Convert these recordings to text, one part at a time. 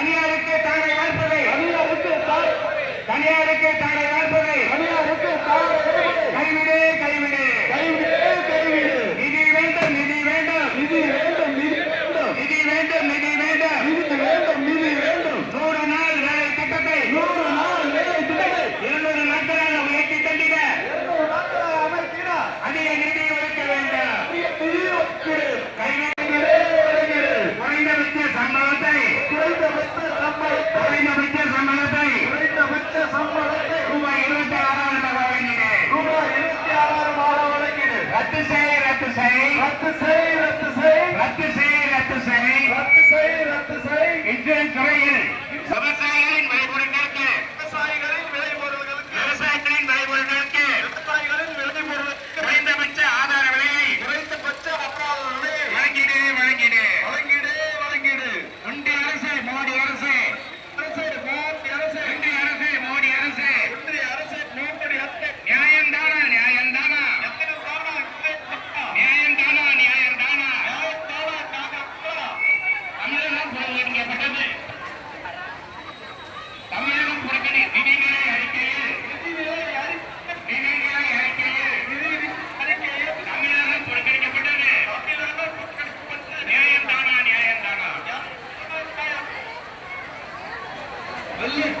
தனியாருக்கு தாரை வார்ப்பதை தனியாருக்கு தனியாருக்கு தாரை வார்ப்பதை தனியாருக்கு கைவிடு கைவிடு. கைவிடு நிதி வேண்டும் நிதி வேண்டும். நிதி வேண்டும் நிதி வேண்டும். நிதி வேண்டும் நிதி வேண்டும். நிதி வேண்டும் நிதி வேண்டும். நூறு like to say Gracias.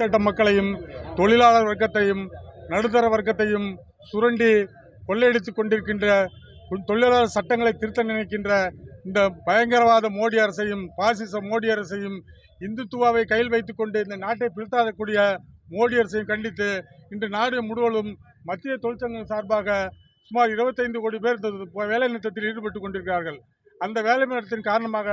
அடித்தட்ட மக்களையும் தொழிலாளர் வர்க்கத்தையும் நடுத்தர வர்க்கத்தையும் சுரண்டி கொள்ளையடித்துக் கொண்டிருக்கின்ற தொழிலாளர் சட்டங்களை திருத்த நினைக்கின்ற இந்த பயங்கரவாத மோடி அரசையும் பாசிச மோடி அரசையும் இந்துத்துவாவை கையில் வைத்துக்கொண்டு இந்த நாட்டை பிரித்தாடக்கூடிய மோடி அரசையும் கண்டித்து இன்று நாடு முழுவதும் மத்திய தொழிற்சங்கம் சார்பாக சுமார் 25 கோடி பேர் இந்த வேலை நிறுத்தத்தில் ஈடுபட்டு கொண்டிருக்கிறார்கள். அந்த வேலை நிறுத்தத்தின் காரணமாக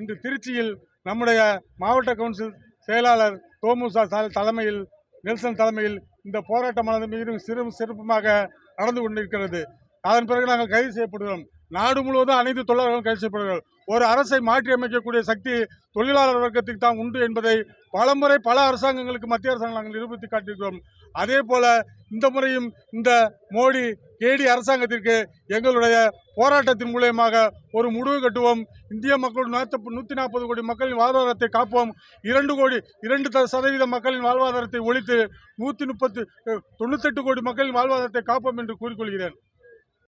இன்று திருச்சியில் நம்முடைய மாவட்ட கவுன்சில் செயலாளர் தோமுசா தலைமையில் நெல்சன் தலைமையில் இந்த போராட்டமானது மிகவும் சிறு சிறப்புமாக நடந்து கொண்டிருக்கிறது. அதன் பிறகு நாங்கள் கைது செய்யப்படுகிறோம். நாடு முழுவதும் அனைத்து தொழிலாளர்களும் கைது செய்யப்படுகிறார்கள். ஒரு அரசை மாற்றி அமைக்கக்கூடிய சக்தி தொழிலாளர் வர்க்கத்துக்கு தான் உண்டு என்பதை பலமுறை பல அரசாங்கங்களுக்கு மத்திய அரசாங்கம் நாங்கள் நிரூபித்து காட்டியிருக்கிறோம். அதே போல இந்த முறையும் இந்த மோடி கேடி அரசாங்கத்திற்கு எங்களுடைய போராட்டத்தின் மூலியமாக ஒரு முடிவு கட்டுவோம். இந்திய மக்கள் நூற்றி நாற்பது கோடி மக்களின் வாழ்வாதாரத்தை காப்போம். இரண்டு கோடி இரண்டு த- சதவீத மக்களின் வாழ்வாதாரத்தை ஒழித்து நூற்றி முப்பத்து தொண்ணூத்தெட்டு கோடி மக்களின் வாழ்வாதாரத்தை காப்போம் என்று கூறிக்கொள்கிறேன்.